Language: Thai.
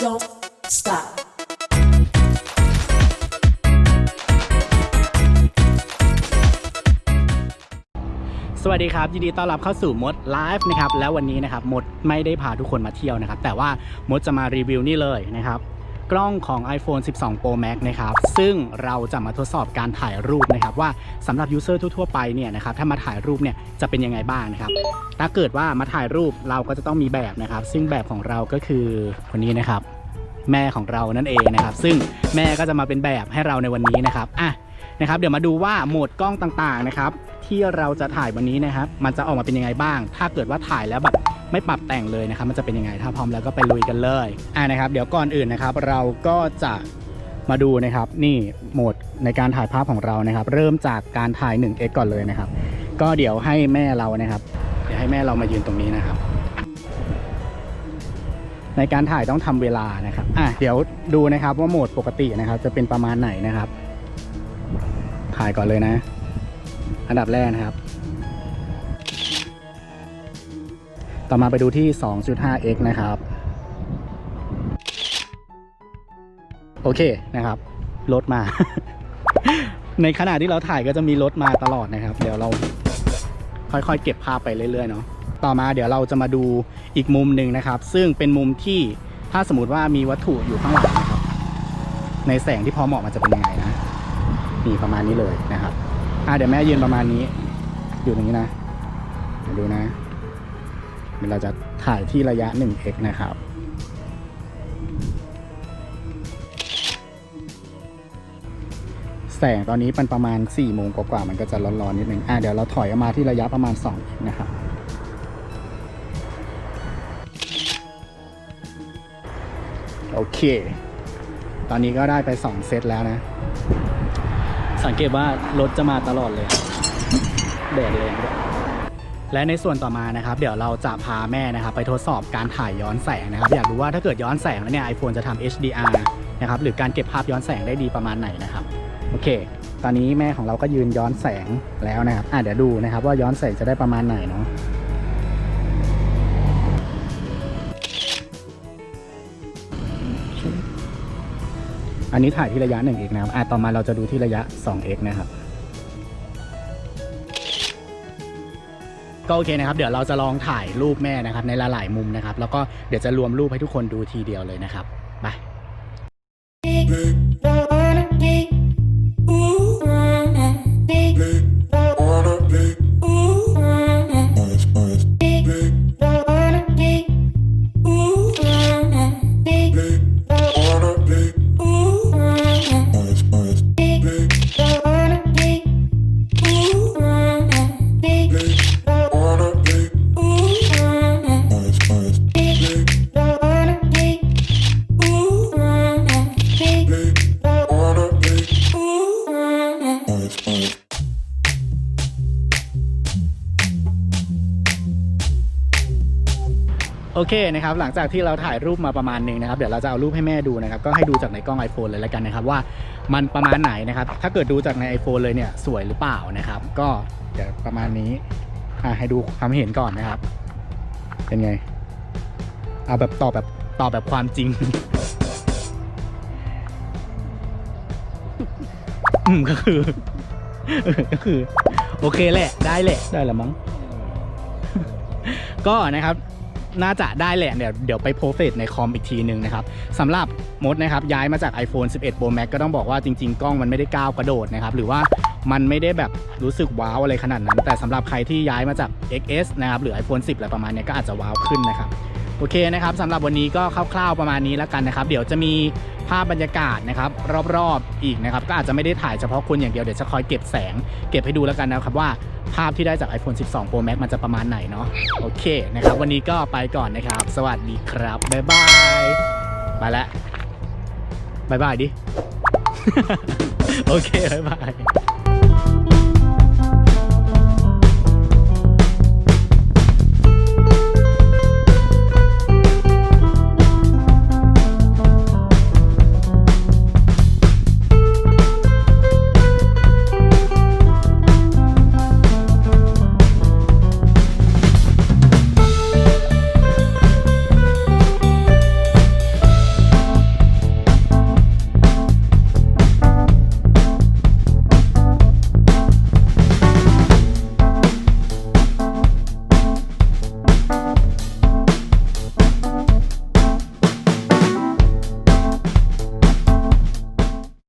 don't stop. สวัสดีครับ ยินดีต้อนรับเข้าสู่มดไลฟ์นะครับแล้ววันนี้นะครับมดไม่ได้พาทุกคนมาเที่ยวนะครับ แต่ว่ามดจะมารีวิวนี่เลยนะครับ กล้องของ iPhone 12 Pro Max นะครับ ซึ่งเราจะมาทดสอบการถ่ายรูปนะครับ ว่าสำหรับยูเซอร์ทั่วๆไปเนี่ยนะครับถ้ามาถ่ายรูปเนี่ยจะเป็นยังไงบ้างนะครับ ถ้าเกิดว่ามาถ่ายรูปเราก็จะต้องมีแบบนะครับ ซึ่งแบบของเราก็คือคนนี้นะครับ แม่ของเรานั่นเองนะครับ ซึ่งแม่ก็จะมาเป็นแบบให้เราในวันนี้นะครับอะนะครับเดี๋ยวมาดูว่าโหมดกล้องต่างๆนะครับที่เราจะถ่ายวันนี้นะครับ มันจะออกมาเป็นยังไงบ้าง ถ้าเกิดว่าถ่ายแล้วแบบ ไม่ปรับแต่งเลยนะครับมันจะเป็นยังไงถ้าพร้อมแล้วก็ไปลุยกันเลยอ่านะครับ เดี๋ยวก่อนอื่นนะครับ เราก็จะมาดูนะครับนี่โหมดในการถ่ายภาพของเรานะครับ เริ่มจากการถ่าย 1x ก่อนเลยนะครับ ก็เดี๋ยวให้แม่เรานะครับ เดี๋ยวให้แม่เรามายืนตรงนี้นะครับ ในการถ่ายต้องทำเวลานะครับอะเดี๋ยวดูนะครับว่าโหมดปกตินะครับ จะเป็นประมาณไหนนะครับ ถ่ายก่อนเลยนะ อันดับแรกนะครับ ต่อมาไปดูที่ 2.5x นะครับ โอเคนะครับ รถมา ในขณะที่เราถ่ายก็จะมีรถมาตลอดนะครับ เดี๋ยวเราค่อยๆ เก็บภาพไปเรื่อยๆเนาะต่อมาเดี๋ยวเราจะมาดูอีกมุมหนึ่งนะครับ ซึ่งเป็นมุมที่ถ้าสมมติว่ามีวัตถุอยู่ข้างหลังนะครับ ในแสงที่พอเหมาะมันจะเป็นยังไงนะนี่ประมาณนี้เลยนะครับอะเดี๋ยวแม่ยืนประมาณนี้ อยู่ตรงนี้นะเดี๋ยวดูนะ เราจะถ่ายที่ระยะ 1x นะครับ แสงตอนนี้เป็นประมาณ4โมงกว่าๆมันก็จะร้อนๆนิดนึงอะเดี๋ยวเราถอยออกมาที่ระยะประมาณ 2x นะครับโอเค ตอนนี้ก็ได้ไป 2 เซตแล้วนะ สังเกตว่ารถจะมาตลอดเลย แดดแรงด้วย และในส่วนต่อมานะครับ เดี๋ยวเราจะพาแม่นะครับ ไปทดสอบการถ่ายย้อนแสงนะครับ อยากรู้ว่าถ้าเกิดย้อนแสงแล้วเนี่ย iPhone จะทำ HDR นะครับหรือการเก็บภาพย้อนแสงได้ดีประมาณไหนนะครับโอเค ตอนนี้แม่ของเราก็ยืนย้อนแสงแล้วนะครับอะเดี๋ยวดูนะครับว่าย้อนแสงจะได้ประมาณไหนเนาะอันนี้ถ่ายที่ระยะ 1x นะครับอะต่อมาเราจะดูที่ระยะ 2x นะครับ ก็โอเคนะครับ เดี๋ยวเราจะลองถ่ายรูปแม่นะครับในหลายๆมุมนะครับ แล้วก็เดี๋ยวจะรวมรูปให้ทุกคนดูทีเดียวเลยนะครับไป โอเคนะครับหลังจากที่เราถ่ายรูปมาประมาณหนึ่งนะครับเดี๋ยวเราจะเอารูปให้แม่ดูนะครับก็ให้ดูจากในกล้อง iPhone เลยแล้วกันนะครับว่ามันประมาณไหนนะครับถ้าเกิดดูจากใน iPhone เลยเนี่ยสวยหรือเปล่านะครับ ก็เดี๋ยวประมาณนี้อะให้ดูความเห็นก่อนนะครับ เป็นไงเอาแบบตอบแบบตอบแบบความจริงอืมก็คือเออก็คือ โอเคแหละได้แหละได้ละมั้งก็นะครับ น่าจะได้แหละเดี๋ยวเดี๋ยวไปโพสต์ในคอมอีกทีหนึ่งนะครับสำหรับมดนะครับย้ายมาจาก iPhone 11 Pro Max ก็ต้องบอกว่าจริง ๆ กล้องมันไม่ได้ก้าวกระโดดนะครับหรือว่ามันไม่ได้แบบรู้สึกว้าวอะไรขนาดนั้น แต่สำหรับใครที่ย้ายมาจาก XS นะครับหรือ iPhone 10 อะไรประมาณนี้ก็อาจจะว้าวขึ้นนะครับ โอเคนะครับสำหรับวันนี้ก็คร่าวๆประมาณนี้แล้วกันนะครับ เดี๋ยวจะมีภาพบรรยากาศนะครับรอบๆอีกนะครับ ก็อาจจะไม่ได้ถ่ายเฉพาะคุณอย่างเดียวเดี๋ยวจะคอยเก็บแสง เก็บให้ดูแล้วกันนะครับว่าภาพที่ได้จาก iPhone 12 Pro Max มันจะประมาณไหนเนาะโอเคนะครับ วันนี้ก็ไปก่อนนะครับ สวัสดีครับบ๊ายบายไปแล้วบ๊ายบายดิ โอเคบ๊ายบาย